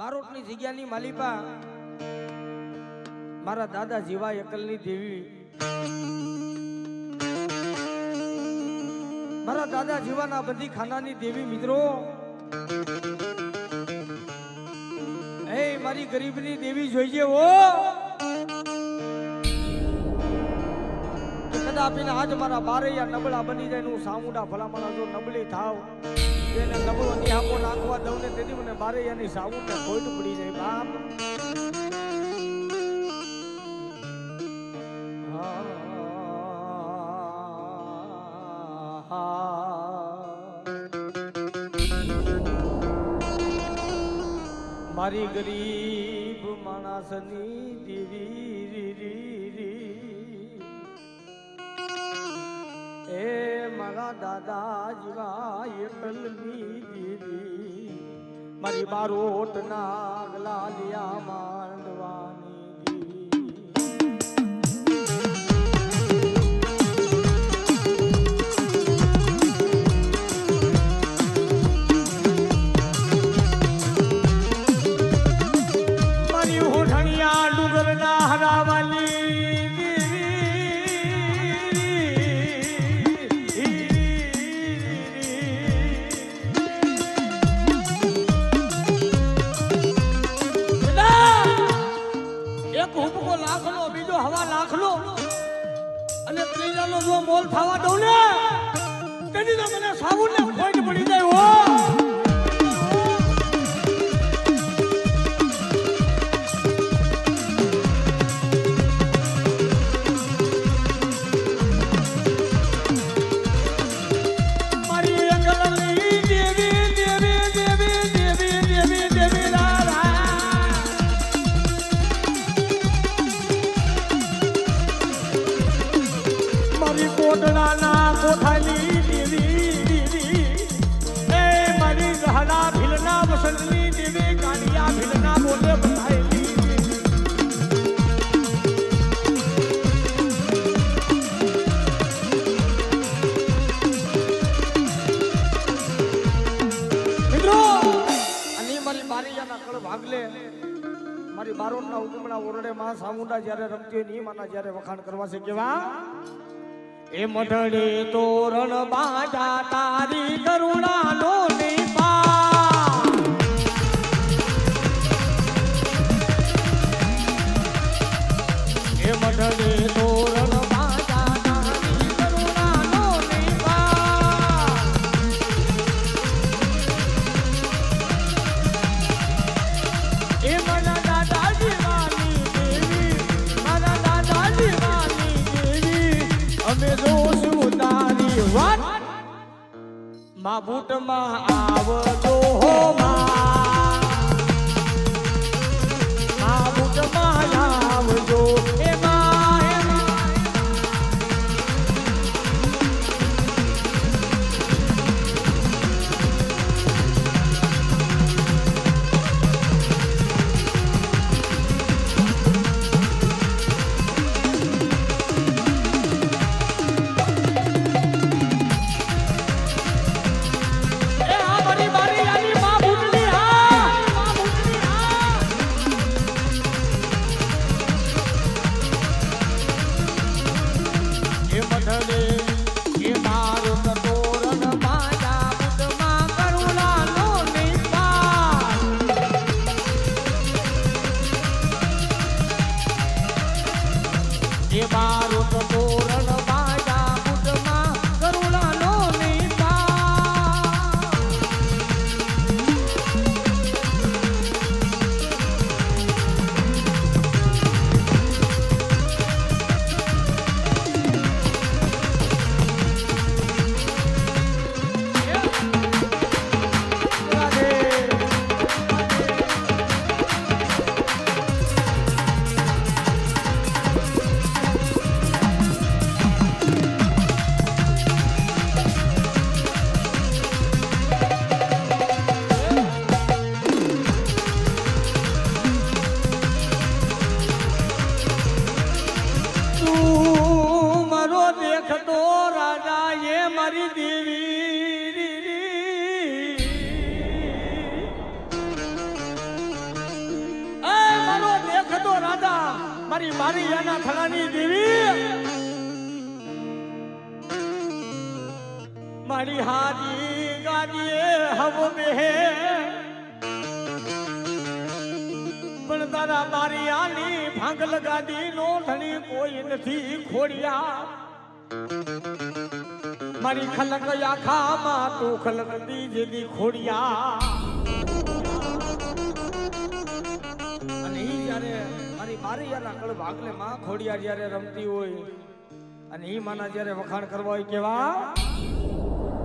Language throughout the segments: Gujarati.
બારોટની જગ્યાની માલિપા મારા દાદા જીવા એકલની દેવી. મારા દાદા જીવાના બધી ખાનાની દેવી મિત્રો. હે, મારી ગરીબની દેવી જોઈએ ઓ કદાપિને આજ મારા બારૈયા નબળા બની જાય હું સામુડા ભલામણા જો નબળી થાવ. એને નબળો નિહાપો નાખવા દઉં ને તેથી મને બારૈયાની સામુને ખોટ પડી જાય, બાપ મારી ગરીબ માણસની દેવી. એ મારા દાદા એકલની દેવી મારી બારોટ નાગ ગલાલિયા એક લાખ નો બીજો હવા લાખનો. અને ત્રીજાનો જો મોલ થવા દઉં ને, તેની તો મને સાબુને ખોટ પડી જાય એ મારી ગહના ભીલના વસંતની દેવી મારી બારોટના હુકમના ઓરડે માં સામુંડા જ્યારે રમતી હોય ને માના જ્યારે વખાણ કરવા છે કેવા? એ મઢડી તોરણ બાજા તારી કરુણા નો અમે જોશું તારી વાત. માં બૂટમાં આવજો હો માં. મારી હાજી ગાદીએ હવ પણ તારા બારિયાની ભાંગલ ગાડી નો ધણી કોઈ નથી ખોડિયા. મારી ખલક આખામાં તું ખલક દીજેલી ખોડિયા. અને ઈ જ્યારે મારી બારિયાના કળ ભાગલે માં ખોડિયા જ્યારે રમતી હોય, અને ઈ માના જ્યારે વખાણ કરવા હોય કેવા?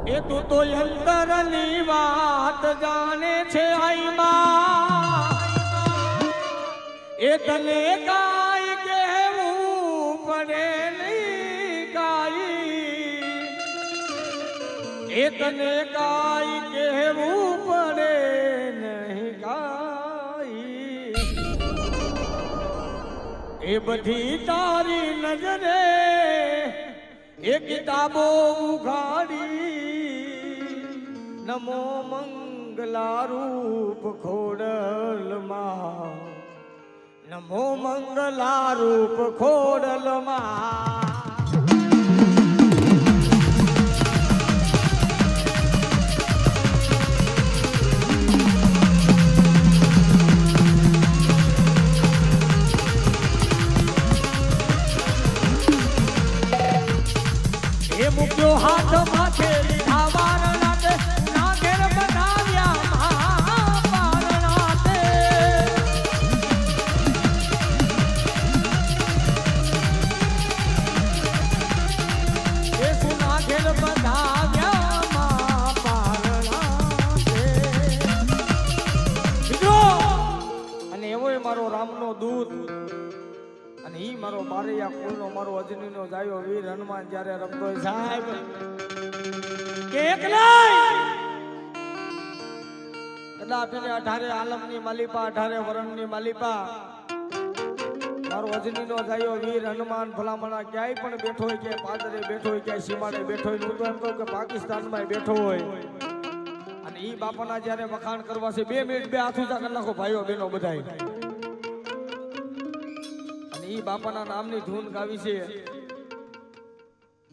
એ તું તો અંતરની વાત જાણે છે આઈ માં એ તને કાય કહેવું પડે નહીં કાઈ. એ તને કાય કહેવું પડે નહીં કાઈ. એ બધી તારી નજરે એ કિતાબો ઉઘાડી નમો મંગલારૂપ ખોડલમાં. નમો મંગલારૂપ ખોડલમાં. હાથ હનુમાન જ્યારે રમતો સાહેબ. કે કદાપિને અઢારે આલમની માલિપા અઢારે વરણની માલિપા. મારો અજનીનો જાયો વીર હનુમાન ભલામણા ક્યાંય પણ બેઠો હોય કે પાદરે બેઠો હોય ક્યાંય સીમાડે બેઠો હોય હું તો એમ કહું કે પાકિસ્તાનમાં બેઠો હોય. અને ઈ બાપાના જ્યારે વખાણ કરવા છે બે મિનિટ બે હાથ ઊંચા કરી નાખો ભાઈઓ બહેનો બધાય. અને ઈ બાપાના નામની ધૂન ગાવી છે.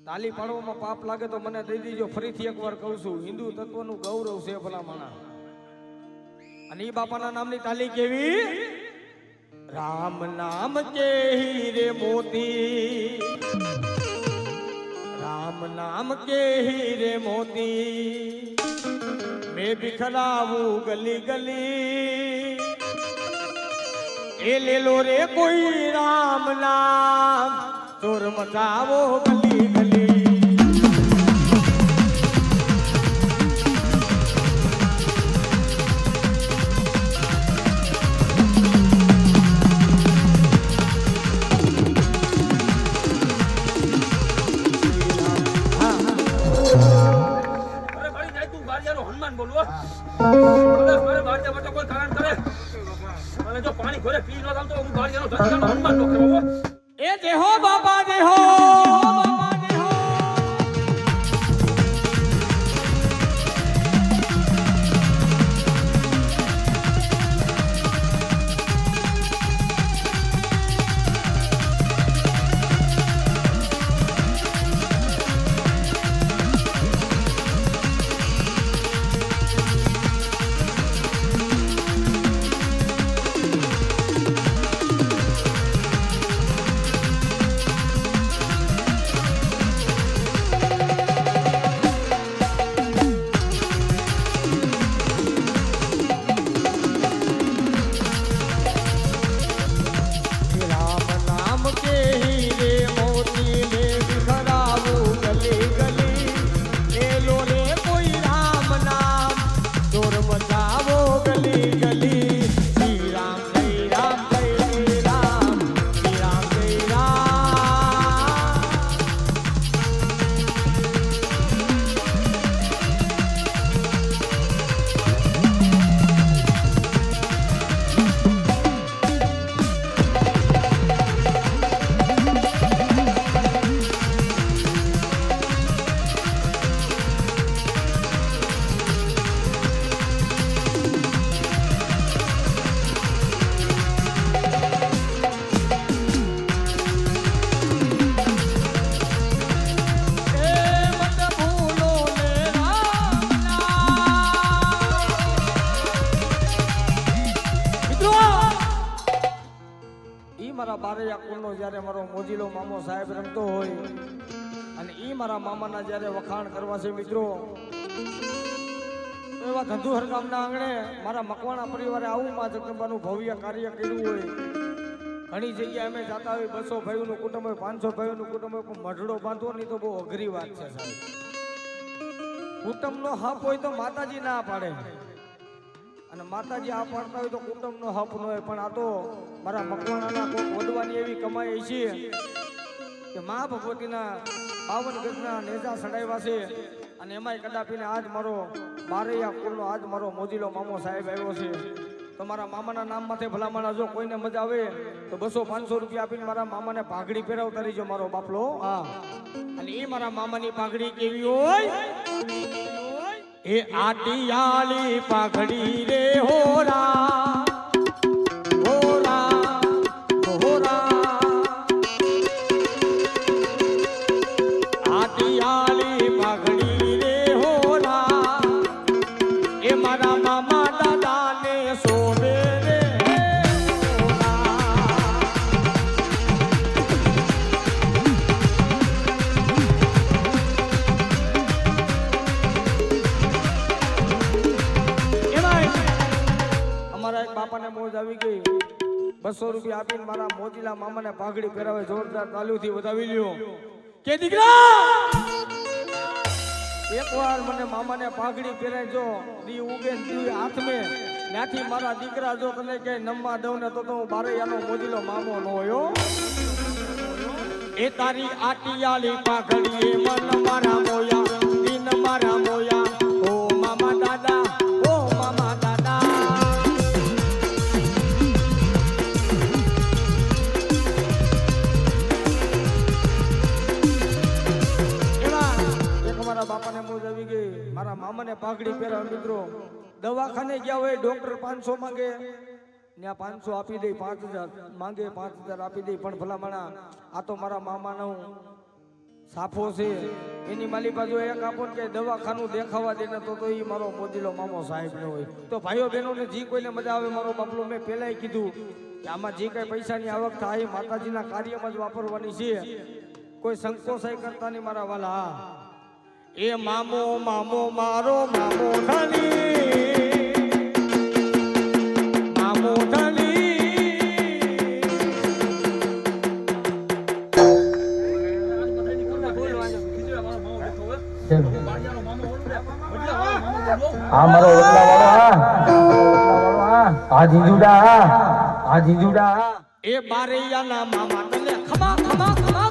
તાલી પાડવામાં પાપ લાગે તો મને દઈ દીજો. ફરીથી એકવાર કહું છું, હિન્દુ તત્વનું ગૌરવ છે ભલા માણા અને ઈ બાપાના નામની તાલી કેવી? રામ નામ કે હીરે મોતી. રામ નામ કે હીરે મોતી. મેં બિખરાવું ગલી ગલી. એ લેલો રે કોઈ રામ નામ. ચોર મચાવો ગલી. મારા બારૈયા કુળનો જ્યારે મારો મોજીલો મામો સાહેબ રમતો હોય અને એ મારા મામાના જ્યારે વખાણ કરવા છે મિત્રો એવા ધંધુહર ગામના આંગણે મારા મકવાણા પરિવારે આવું માં જગદંબાનું ભવ્ય કાર્ય કર્યું હોય. ઘણી જગ્યાએ અમે જાતા હોય બસો ભાઈઓનું કુટુંબ હોય, પાંચસો ભાઈઓનું કુટુંબ હોય, પણ મઢડો બાંધવો નહીં તો બહુ અઘરી વાત છે સાહેબ. કુટુંબનો હપ હોય તો માતાજી ના પાડે. અને માતાજી આ પાડતા હોય તો કુટુંબનો હપ ન હોય પણ આ તો મારા મકવાણાના કોક વધવાની એવી કમાઈ છે કે મા ભગવતીના બાવન ગજના નેજા સડાવ્યા છે. અને એમાંય કદાપીને આજ મારો બારૈયા કુળનો આજ મારો મોજીલો મામો સાહેબ આવ્યો છે. તો મારા મામાના નામ માથે ભલામણ જો કોઈને મજા આવે તો બસો પાંચસો રૂપિયા આપીને મારા મામાને પાઘડી પહેરાવતા રહીજો મારો બાપલો. હા. અને એ મારા મામાની પાઘડી કેવી હોય? એ આટિયાલી પાઘડી રે હોરા. આપીને મારા મોજીલા મામાને પાઘડી પહેરાવે જોરદાર તાલુથી વધાવી લ્યો. કે દીકરા! એકવાર મને મામાને પાઘડી પહેરાય જો દી ઉગે દી હાથ મે ત્યાંથી મારા દીકરા જો તને કે નમવા દઉં ને તો તો હું બારે આનો મોજીલો મામો ન હોયો એ તારી આટિયાલી પાઘડી મન મારા મોયા મામાને પાઘડી પહેરાવે મિત્રો. દવાખાને ગયા હોય, ડોક્ટર પાંચસો માંગે. ત્યાં પાંચસો આપી દે, પાંચ હજાર માંગે, પાંચ હજાર આપી દે. પણ ભલામણા, આ તો મારા મામાનો સાફો છે. એની માલી બાજુ એક આપો કે દવાખાનું દેખાવા દે ને તો તો એ મારો મોજીલો મામો સાહેબ ને હોય. તો ભાઈઓ બહેનોને જી કોઈને મજા આવે, મારો બાપલો મેં પહેલાંય કીધું કે આમાં જે કંઈ પૈસાની આવક થાય, માતાજીના કાર્યમાં જ વાપરવાની છે. કોઈ સંકોચાય કરતા નહીં મારા વાલા. એ મામો મામો મારો મામો ધણી. મામો ધણી. આ મારો ઓટલા વાળો હા. હા જીજુડા હા. જીજુડા એ બારૈયાના મામા તને ખમા ખમા ખમા.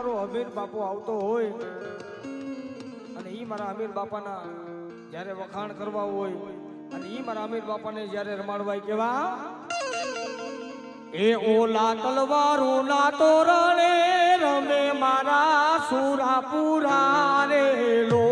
મારો અમીર બાપુ આવતો હોય અને ઈ મારા અમીર બાપાના જ્યારે વખાણ કરવા હોય અને ઈ મારા અમીર બાપાને જ્યારે રમાડવાય કેવા? એ ઓલા તલવારું ના તોરણે રમે મારા સુરાપુરા રે લો.